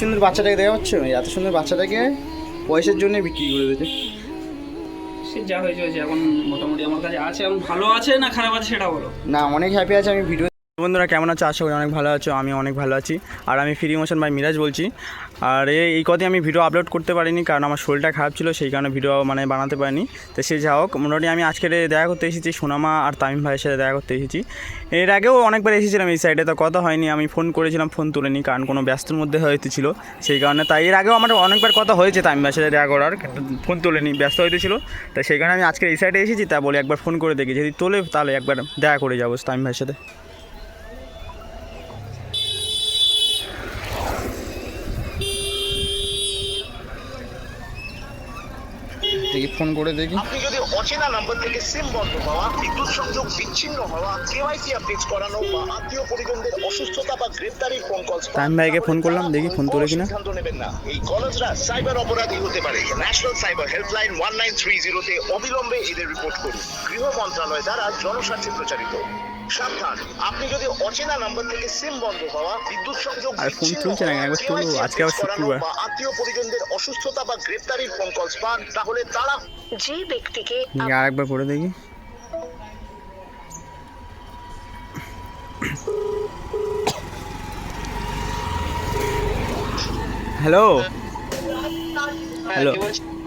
সুন্দর বাচ্চাটাকে দেখা পাচ্ছ এত সুন্দর বাচ্চাটাকে পয়সার জন্য বিক্রি করে দিতে সে যা হয়েছে হয়েছে এখন মোটামুটি আমার কাছে আছে এখন ভালো আছে না খারাপ আছে সেটা বলো। না অনেক হ্যাপি আছে আমি ভিডিও বন্ধুরা, কেমন আছো? আশা করি অনেক ভালো আছো আমি অনেক ভালো আছি। আর আমি ফ্রি মোশন বাই মিরাজ বলছি। আর এই কদিন আমি ভিডিও আপলোড করতে পারিনি, কারণ আমার শরীরটা খারাপ ছিল, সেই কারণে ভিডিও মানে বানাতে পারিনি। তো সে যা হোক, মোটামুটি আমি আজকে দেখা করতে এসেছি সোনামা আর তামিম ভাইয়ের সাথে দেখা করতে এসেছি। এর আগেও অনেকবার এসেছিলাম এই সাইডে তো কথা হয়নি, আমি ফোন করেছিলাম ফোন তুলেনি, কারণ কোনো ব্যস্তর মধ্যে হয়তো ছিল। সেই কারণে তাই এর আগেও আমার অনেকবার কথা হয়েছে তামিম ভাইয়ের সাথে দেখা করার ফোন তোলেনি, ব্যস্ত হইতে ছিল। তাই সেই কারণে আমি আজকে এই সাইডে এসেছি, তা বলে একবার ফোন করে দেখি, যদি তোলে তাহলে একবার দেখা করে যাব তামিম ভাইয়ের সাথে। দেখি ফোন করে দেখি। আপনি যদি অচেনা নাম্বার থেকে সিম বন্ধ হওয়া বিদ্যুৎ সংযোগ বিচ্ছিন্ন হওয়া কেওয়াইসি আপডেট করানো বা আত্মীয় পরিজনদের অসুস্থতা বা গ্রেফতারির ফোন কল টাইম ভাইকে ফোন করলাম, দেখি ফোন তোলে কিনা। সিদ্ধান্ত নেবেন না। এই কলেজরা সাইবার অপরাধী হতে পারে। National cyber helpline one nine three জিরোতে অবিলম্বে এদের রিপোর্ট করুন। গৃহ মন্ত্রণালয় দ্বারা জনস্বার্থে প্রচারিত। সাবধান। আপনি যদি অচেনা নাম্বার থেকে সিম বন্ধ হওয়া বিদ্যুৎ সংযোগ আর ফোন তুলছে না, একবার তুলো, আজকে আবার শুক্রবার। বা আত্মীয় পরিজনদের অসুস্থতা বা গ্রেফতারির ফোন কলস পান তাহলে তারা যে ব্যক্তিকে দেখি আর একবার করে দেখি। হ্যালো? হ্যালো।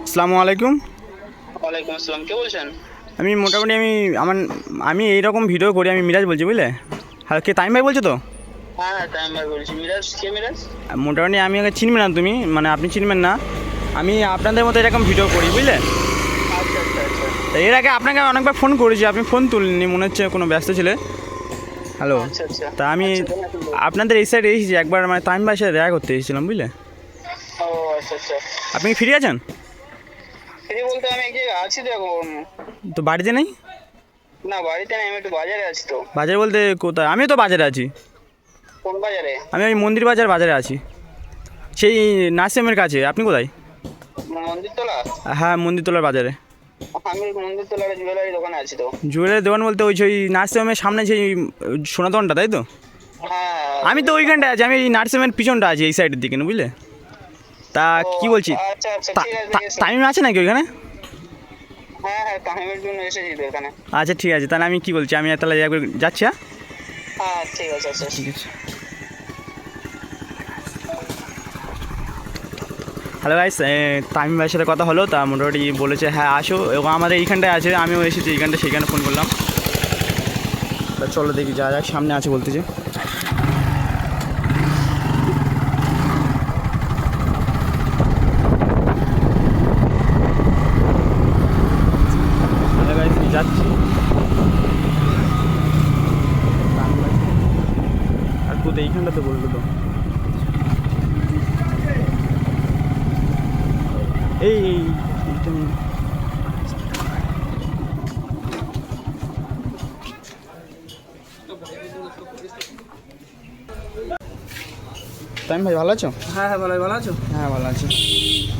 আসসালামু আলাইকুম। ওয়ালাইকুম আসসালাম কে বলছেন? আমি মোটামুটি আমি আমার আমি এইরকম ভিডিও করি আমি মিরাজ বলছি বুঝলে? হ্যালো কে তাইম ভাই বলছো তো? হ্যাঁ হ্যাঁ টাইম মোটামুটি আমি আগে চিনবে না তুমি মানে আপনি চিনবেন না। আমি আপনাদের মতো এরকম ভিডিও করি বুঝলে? আচ্ছা আচ্ছা আচ্ছা। এর আগে আপনাকে অনেকবার ফোন করেছি আপনি ফোন তুলনি মনে হচ্ছে কোনো ব্যস্ত ছিলে। হ্যালো তা আমি আপনাদের এই সাইডে এসেছি একবার মানে তাইম ভাইয়ের সাথে দেখা করতে এসেছিলাম বুঝলে? আপনি ফ্রি আছেন? ফ্রি বলতে আমি জায়গায় আছি তো এখন তো বাড়িতে নেই? না বাড়িতে নেই আমি একটু বাজারে আছি তো। বাজার বলতে কোথায়? আমিও তো বাজারে আছি। কোন বাজারে? আমি ওই মন্দির বাজার বাজারে আছি। সেই নাসিমের কাছে। আপনি কোথায়? মন্দিরতলা? হ্যাঁ মন্দিরতলার বাজারে। আমি মন্দিরতলার জুয়েলারি দোকানে আছি তো। জুয়েলারি দোকান বলতে ওই সেই নার্সিংহোমের সামনে সেই সোনা দোকানটা তাই তো? হ্যাঁ। আমি তো ওইখানটায় আছি আমি এই নার্সিংহোমের পিছনটা আছি এই সাইডের দিকে না বুঝলে? তা কি বলছি? আচ্ছা আচ্ছা তা- ঠিক আছে টাইম আছে। নাকি ওইখানে? হ্যাঁ হ্যাঁ আচ্ছা ঠিক আছে তাহলে আমি কি বলছি? আমি তাহলে যাচ্ছি হ্যাঁ? হ্যাঁ ঠিক আছে আচ্ছা ঠিক আছে। হ্যালো গাইস তামিম ভাইয়ের সাথে কথা হলো তা মোটামুটি বলেছে হ্যাঁ আসো। এবং আমাদের এইখানটায় আছে আমিও এসেছি এইখানটা সেইখানে ফোন করলাম। তা চলো দেখি যা যাক সামনে আছে বলতেছে হ্যালো গাইস যাচ্ছি আর এইখানটাতে বলল তো। এই তামিম ভাই ভালো আছো? হ্যাঁ হ্যাঁ ভালো ভালো আছো? হ্যাঁ ভালো আছি।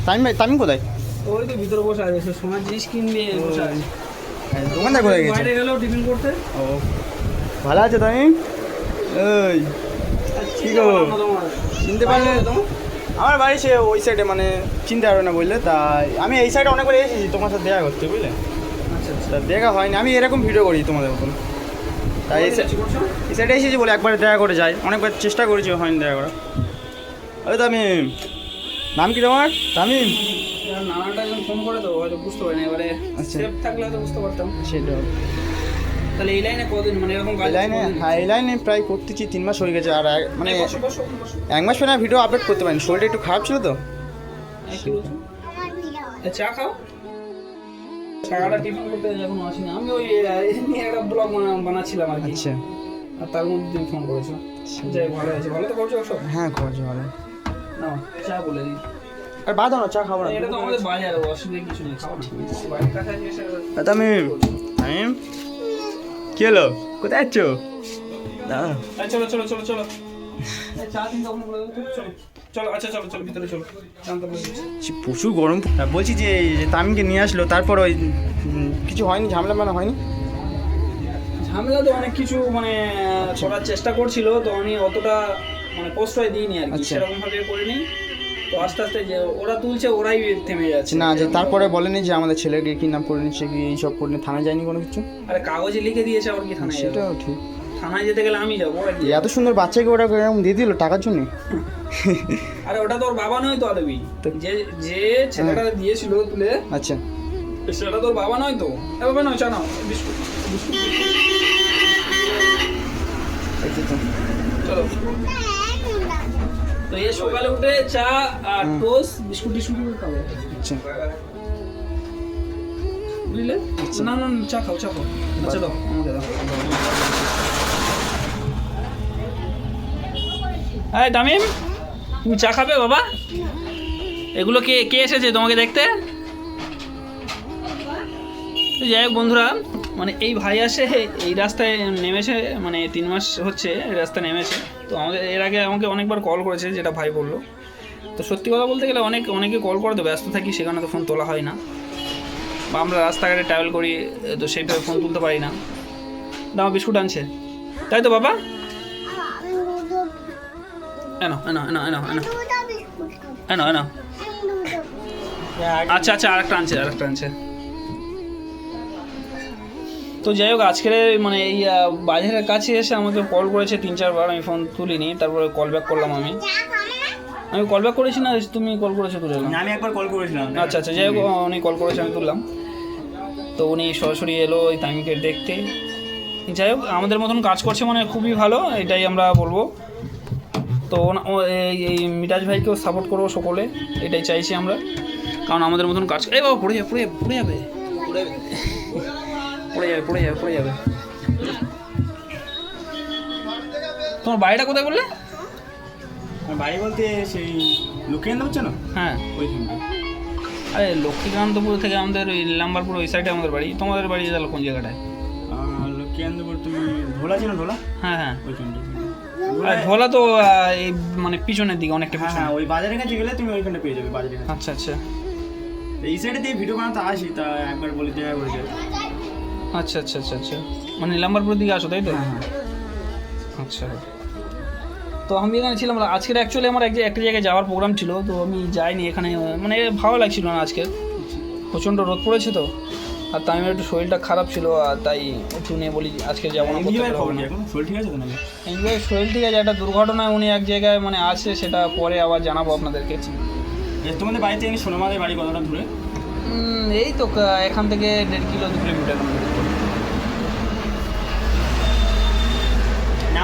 তামিম ভাই তামিম কোথায়? ওই তো ভিতরে বসে আছে সে সময় জিনিস কিনবে বসে আছে। দোকানদার কোথায় গেছে? বাইরে গেলেও টিফিন করতে। ও ভালো আছো তামিম ওই কি গো? চিনতে পারলে আমার বাড়ি সে ওই সাইডে মানে চিনতে পারবে না বুঝলে তাই আমি এই সাইডে অনেকবার এসেছি তোমার সাথে দেখা করতে বুঝলে? আচ্ছা দেখা হয়নি আমি এরকম ভিডিও করি তোমাদের মতন। তাই এই সাইডে এসেছি বলে একবার দেখা করে যাই। অনেকবার চেষ্টা করেছি হয়নি দেখা করা ওই তামিম নাম কি তোমার? তামিম? নানাটা যখন ফোন করে তো হয়তো বুঝতে পারি না এবারে আচ্ছা। থাকলে হয়তো বুঝতে পারতাম। সেটা তাহলে এই লাইনে কদিন মানে এরকম এই লাইনে হ্যাঁ এই লাইনে প্রায় করতেছি তিন মাস হয়ে গেছে। আর মানে এক মাস পরে ভিডিও আপলোড করতে পারিনি। শরীরটা একটু খারাপ ছিল তো? চা খাও? চাটা টিফিন করতে যখন আসিনি আমি ওই নিয়ে একটা ব্লগ বানাচ্ছিলাম আর কি। আচ্ছা। আর তার মধ্যে তুমি ফোন করেছ। যাই ভালো আছে ভালো তো করছ সব? হ্যাঁ ভালো। না চা বলে দিই। আর বাদ দাও না চা খাব না। এটা তো আমাদের বাজার অসুবিধা কিছু নেই। খাও ঠিক আছে বাড়ির কাছে এসে তা তামিম তামিম কি হলো? কোথায় আছো? চলো চলো চলো চলো। আচ্ছা চলো চলো ভিতরে চলো। জানতে পারছি সে প্রচুর গরম। বলছি যে তামিমকে নিয়ে আসলো তারপর ওই কিছু হয়নি ঝামেলা মানে হয়নি? ঝামেলা তো অনেক কিছু মানে করার চেষ্টা করছিল তো আমি অতটা মানে প্রশ্রয় দিইনি আর কি। আচ্ছা। সেরকম ভাবে করিনি। তো আস্তে আস্তে যে ওরা তুলছে ওরাই থেমে যাচ্ছে। না যে তারপরে বলেনি যে আমাদের ছেলেকে কিডন্যাপ করে নিচ্ছে কি এইসব করে নিয়ে থানায় যায়নি কোনো কিছু? আরে কাগজে লিখে দিয়েছে আবার কি থানায় সেটাও ঠিক। থানায় যেতে গেলে আমি যাব ওরা কি এত সুন্দর বাচ্চাকে ওরা এরকম দিয়ে দিল টাকার জন্য? আরে ওটা তোর বাবা নয় তো আদবি। যে যে ছেলেটা দিয়েছিল তুলে আচ্ছা। সেটা তোর বাবা নয় তো? এ বাবা নয় চা নাও বিস্কুট বিস্কুট চলো। তো এ সকালে উঠে চা আর টোস্ট বিস্কুট টিস্কুট খাব। আচ্ছা। বুঝলে? না না না, চা খাও চা খাও। আচ্ছা দাও আমাকে দাও। হ্যাঁ তামিম তুমি চা খাবে বাবা? এগুলো কে কে এসেছে তোমাকে দেখতে? যাই হোক বন্ধুরা মানে এই ভাই আসে, এই রাস্তায় নেমেছে মানে তিন মাস হচ্ছে রাস্তায় নেমেছে। তো আমাদের এর আগে আমাকে অনেকবার কল করেছে, যেটা ভাই বলল। তো সত্যি কথা বলতে গেলে অনেক, অনেকে কল করে তো ব্যস্ত থাকি, সেখানে তো ফোন তোলা হয় না। বা আমরা রাস্তাঘাটে ট্রাভেল করি, তো সেইভাবে ফোন তুলতে পারি না। দামা বিস্কুট আনছে। তাই তো, বাবা? এনো। আচ্ছা আচ্ছা আরেকটা আনছে আরেকটা আনছে। তো যাই হোক আজকের মানে এই বাজারের কাছে এসে আমাকে কল করেছে তিন চারবার আমি ফোন তুলিনি তারপরে কল ব্যাক করলাম আমি। আমি কল ব্যাক করেছি না তুমি কল করেছ তুলে আমি একবার কল করেছিলাম। আচ্ছা আচ্ছা যাই হোক উনি কল করেছে আমি তুললাম। তো উনি সরাসরি এলো ওই তামিমকে দেখতে। যাই হোক আমাদের মতন কাজ করছে মানে খুবই ভালো এটাই আমরা বলব। তো ওনা- ও এই এই মিরাজ ভাইকেও সাপোর্ট করব সকলে এটাই চাইছি আমরা। কারণ আমাদের মতন কাজ এই বাবা পড়ে যাবে পড়ে যাবে। পড়ে যাবে। পড়ে যাবে পড়ে যাবে পড়ে যাবে। তোমার বাড়িটা কোথায় বললে? বাড়ি বলতে সেই লোকেন্দ্র হচ্ছে না? হ্যাঁ। ওইখানটা আরে লক্ষ্মীকান্তপুর থেকে আমাদের ওই লাম্বারপুর ওই সাইডে আমাদের বাড়ি। তোমাদের বাড়ি তাহলে কোন জায়গাটায়? লোকেন্দ্রপুর তুমি ঢোলা ছিল ঢোলা হ্যাঁ হ্যাঁ। ওইখানটা ভোলা তো এই মানে পিছনের দিকে অনেকটা হ্যাঁ পিছনে। হ্যাঁ ওই বাজারের কাছে গেলে তুমি ওইখানটা পেয়ে যাবে বাজারের আচ্ছা আচ্ছা। এই সাইডে দিয়ে ভিডিও বানাতে আসি তা একবার বলে দেখা করে আচ্ছা আচ্ছা আচ্ছা আচ্ছা। মানে লাম্বারপুরের দিকে আসো তাই তো? হ্যাঁ হ্যাঁ। আচ্ছা। তো আমি এখানে ছিলাম। আজকের অ্যাকচুয়ালি আমার এক জায়গায়- একটা জায়গায় যাওয়ার প্রোগ্রাম ছিল তো আমি যাইনি এখানে মানে ভালো লাগছিল না আজকে। প্রচণ্ড রোদ পড়েছে তো আর তাই আমার একটু শরীরটা খারাপ ছিল আর তাই একটু নিয়ে বলি আজকে যাব না শরীর ঠিক আছে শরীর ঠিক আছে একটা দুর্ঘটনায় উনি এক জায়গায় মানে আছে সেটা পরে আবার জানাব আপনাদেরকে। এ, তোমাদের বাড়িতে এমনি সোনামাদের বাড়ি কতটা দূরে? এই তো এখান থেকে দেড় কিলো দু কিলোমিটার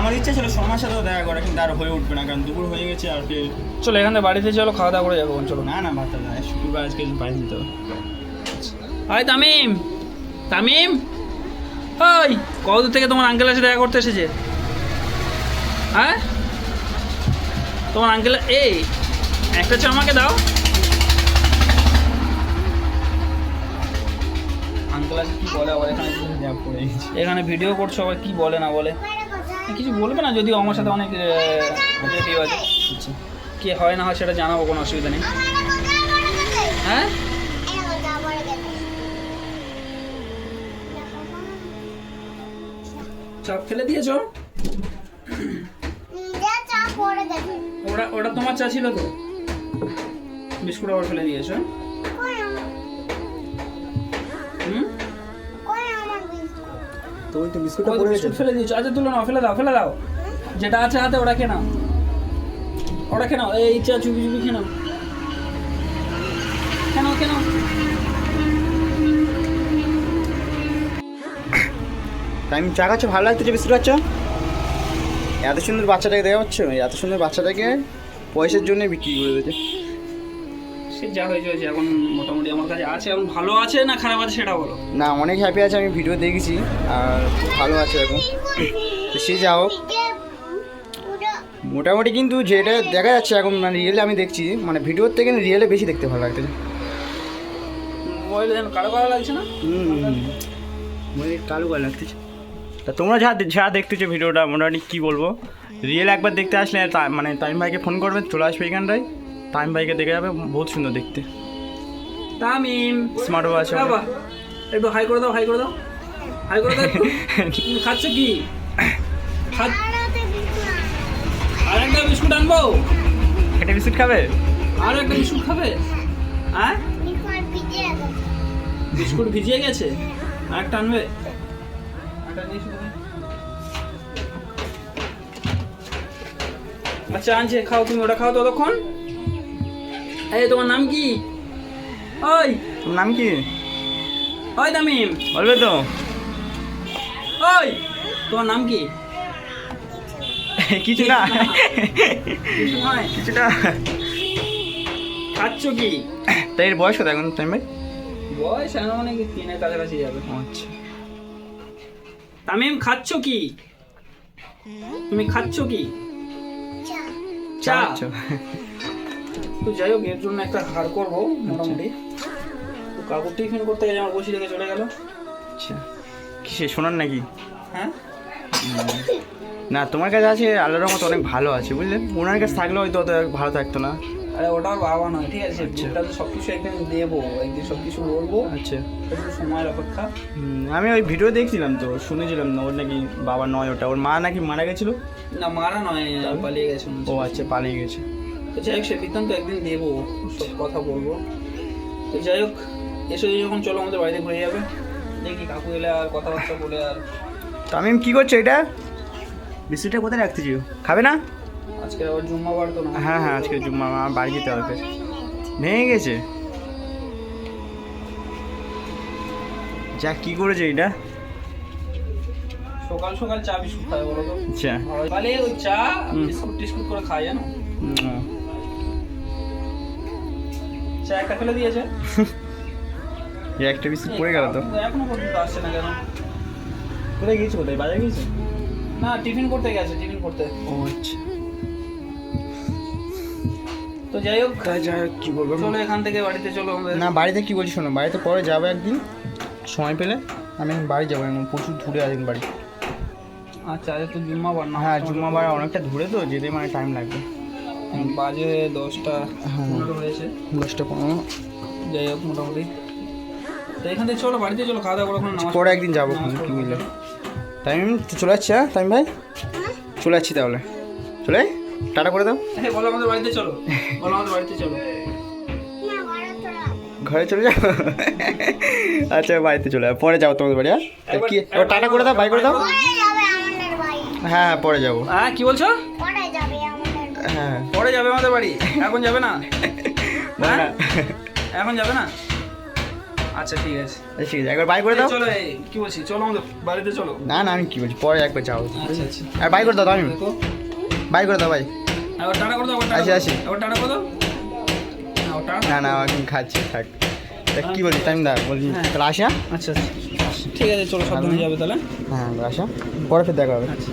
আমার ইচ্ছা ছিল সোনার সাথেও দেখা করা কিন্তু আর হয়ে উঠবে না কারণ দুপুর হয়ে গেছে আর ফের চলো এখান থেকে বাড়িতে চলো খাওয়া দাওয়া করে যাব চলো। না না না ভাত না শুক্রবার আজকে বাইরে দিতে হবে। হাই তামিম! তামিম! ওই কতদূর থেকে তোমার আঙ্কেল এসে দেখা করতে এসেছে? হ্যাঁ? তোমার আঙ্কেল এই একটা চা আমাকে দাও। আঙ্কেল আছে কি বলে? আবার এখানে ভিডিও করছ আবার কি বলে না বলে? কিছু বলবে না যদিও আমার সাথে অনেক রিলেটিভ আছে। আচ্ছা। কে হয় না হয় সেটা জানাব কোনো অসুবিধা নেই। হ্যাঁ? চাপ ফেলে দিয়েছ? ওটা ওটা তোমার চা ছিল তো? বিস্কুট আবার ফেলে দিয়েছ? তো ওই তো বিস্কুটটা পড়ে গেছে বিস্কুট ফেলে দিয়েছ। আচ্ছা তুলো নাও ফেলে দাও ফেলে দাও। যেটা আছে হাতে ওটা খেয়ে নাও। ওটা খেয়ে নাও এই চা চুপি চুপি খেয়ে নাও। নাও খেয়ে টাইম চা খাচ্ছ ভালো লাগতেছে বিস্কুট খাচ্ছ? এত সুন্দর বাচ্চাটাকে দেখা পাচ্ছ এত সুন্দর বাচ্চাটাকে পয়সার জন্য বিক্রি করে দিয়েছে। সে যা হয়েছে হয়েছে এখন মোটামুটি আমার কাছে আছে এখন ভালো আছে না খারাপ আছে সেটা বলো। না অনেক হ্যাপি আছে আমি ভিডিও দেখেছি আর ভালো আছে এখন। তো সে যা হোক। মোটামুটি কিন্তু যেটা দেখা যাচ্ছে এখন মানে রিয়েলে আমি দেখছি মানে ভিডিওর থেকে রিয়েলে বেশি দেখতে ভালো লাগতেছে মোবাইলে যেন কারও কারও লাগছে না? হুম মানে কালো কালো লাগতেছে তা তোমরা যা যা দেখতেছো ভিডিওটা মোটামুটি কী বলব? রিয়েল একবার দেখতে আসলে মানে তাইম ভাইকে ফোন করবে চলে আসবে এখানটায়। তাইম ভাইকে দেখে যাবে বহুত সুন্দর দেখতে। তামিম। স্মার্ট ওয়াচ বাবা একটু হাই করে দাও হাই করে দাও। হাই করে দাও একটু। খাচ্ছ কি? আর একটা বিস্কুট আনব? এটা বিস্কুট খাবে? আরও একটা বিস্কুট খাবে? হ্যাঁ? বিস্কুট ভিজিয়ে গেছে? আর একটা আনবে? একটা আচ্ছা আনছে খাও তুমি ওটা খাও ততক্ষণ। এই তোমার নাম কি? ওই। তোমার নাম কি? ওই তামিম। বলবে তো। ওই। তোমার নাম কি? কিছু না। কিছু না। খাচ্ছ কি? তাই এর বয়স কত এখন টাইম ভাই? বয়স আনুমানিক তিনের কাছাকাছি যাবে। আচ্ছা। তামিম খাচ্ছ কি? তুমি খাচ্ছ কি? চা। আচ্ছা তো যাই হোক এর জন্য একটা হার করব মোটামুটি। তো কাকু টিফিন করতে গেলে আমার বসি রেখে চলে গেল। আচ্ছা। কিসে শোনার নাকি? হ্যাঁ? না তোমার কাছে আছে আল্লাহর মতো অনেক ভালো আছে বুঝলে? ওনার কাছে থাকলে হয়তো অত ভালো থাকতো না। আরে ওটা আর বাবা নয় ঠিক আছে? ওটা তো সব কিছু একদিন দেবো একদিন সব কিছু বলব। আচ্ছা। সময়ের অপেক্ষা। আমি ওই ভিডিও দেখছিলাম তো শুনেছিলাম না ওর নাকি বাবা নয় ওটা। ওর মা নাকি মারা গেছিল? না মারা নয় পালিয়ে গেছে। ও আচ্ছা পালিয়ে গেছে। তো যাই হোক সে বৃত্তান্ত একদিন দেবো সব কথা বলব। তো যাই হোক এসে যখন চলো আমাদের বাড়িতে ঘুরে যাবে। দেখি কাকু এলে আর কথাবার্তা বলে আর। তো আমি কি করছ এটা? বিস্কুটটা কোথায় রাখতেছি খাবে না? আজকে আবার জুম্মা বার তো না। হ্যাঁ হ্যাঁ আজকে জুম্মা আমার বাড়ি যেতে হবে। ভেঙে গেছে। যা কি করেছে এটা? সকাল সকাল চা বিস্কুট খায় বলো তো। আচ্ছা। সকালে ওই চা বিস্কুট টিস্কুট করে খায় জানো। চা একটা ফেলে দিয়েছে। এই একটা বিস্কুট পড়ে গেল তো। এখনও পর্যন্ত আসছে না কেন? কোথায় গিয়েছো কোথায়? বাজারে গিয়েছো? না টিফিন করতে গেছে টিফিন করতে। ও আচ্ছা। তো যাই হোক যাই হোক, কি বলব? চলো এখান থেকে বাড়িতে চলো না বাড়িতে কি বলছি শোনো বাড়িতে পরে যাব একদিন সময় পেলে। আমি বাড়ি যাব এখন প্রচুর দূরে আছেন বাড়ি। আচ্ছা আজ তো জুম্মা বার না। হ্যাঁ জুম্মা বার অনেকটা দূরে তো যেতে মানে টাইম লাগবে। বাজে দশটা হ্যাঁ। পনেরো হয়েছে। দশটা পনেরো। যাই হোক মোটামুটি। তো এখান থেকে চলো বাড়িতে চলো খাওয়া দাওয়া করে পরে একদিন যাব। বুঝলে টাইম চলে যাচ্ছি হ্যাঁ টাইম ভাই? চলে যাচ্ছি তাহলে। চলে? টাটা করে দাও। হ্যাঁ বলো আমাদের বাড়িতে চলো বলো আমাদের বাড়িতে চলো। ঘরে চলে যাও? আচ্ছা বাড়িতে চলে যাও পরে যাব তোমাদের বাড়ি হ্যাঁ? কি টাটা করে দাও বাই করে দাও। হ্যাঁ হ্যাঁ পরে যাব। হ্যাঁ কি বলছো? হ্যাঁ। পরে যাবে আমাদের বাড়ি। এখন যাবে না? না, না। এখন যাবে না? আচ্ছা ঠিক আছে। আচ্ছা, ঠিক আছে। একবার বাই করে দাও। চলো কি বলছি? চলো আমাদের বাড়িতে চলো। না না আমি কি বলছি? পরে একবার যাব। আচ্ছা আচ্ছা। আর বাই করে দাও আমি। বাই করে দাও ভাই এবার টাটা করে দাও টাটা আসি। এবার টাটা করে দাও। না, না এখন খাচ্ছি থাক। কি বলছি টাইম দা বলছি। হ্যাঁ। তাহলে আসি হ্যাঁ? আচ্ছা আচ্ছা। ঠিক আছে চলো সাবধানে যাবে তাহলে। হ্যাঁ আসা। পরে ফের দেখা হবে। আচ্ছা।